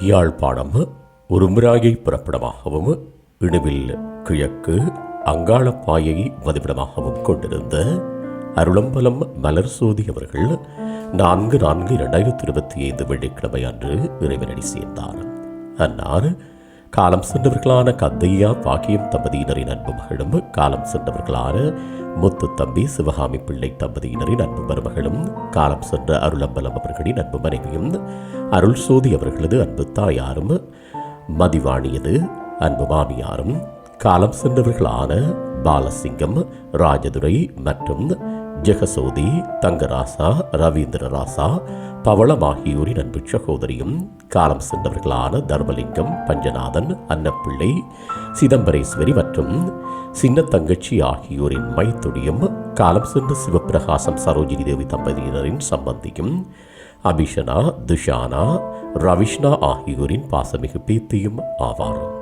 யாழ்ப்பாணம் உரும்பிராயை புறப்படமாகவும் இணுவில் கிழக்கு அங்காளப்பாயை மதிப்பிடமாகவும் கொண்டிருந்த அருளம்பலம் மலர் சோதி அவர்கள் நான்கு நான்கு இரண்டாயிரத்தி இருபத்தி ஐந்து வெள்ளிக்கிழமை அன்று இறைவனடி சேர்ந்தார். அன்னார் காலம் சென்றவர்களான கந்தையா பாக்கியம் தம்பதியினரின் அன்பு மகளும் காலம் சென்றவர்களான முத்து தம்பி சிவகாமி பிள்ளை தம்பதியினரின் அன்பு மருமகளும் காலம் சென்ற அருளம்பலம் அவர்களின் அன்பு மனைவியும் அருள் சோதி அவர்களது அன்பு தாயாரும் மதிவாணியது அன்பு மாமியாரும் காலம் சென்றவர்களான பாலசிங்கம் ராஜதுரை மற்றும் ஜெகசோதி தங்கராசா ரவீந்திர ராசா பவளம் ஆகியோரின் அன்பு சகோதரியும் காலம் சென்றவர்களான தர்மலிங்கம் பஞ்சநாதன் அன்னப்பிள்ளை சிதம்பரேஸ்வரி மற்றும் சின்ன தங்கச்சி ஆகியோரின் மைத்துடியும் காலம் சென்ற சிவப்பிரகாசம் சரோஜினி தேவி தம்பதியினரின் சம்பந்தியும் அபிஷனா துஷானா ரவிஷ்ணா ஆகியோரின் பாசமிகு பேத்தியும் ஆவார்.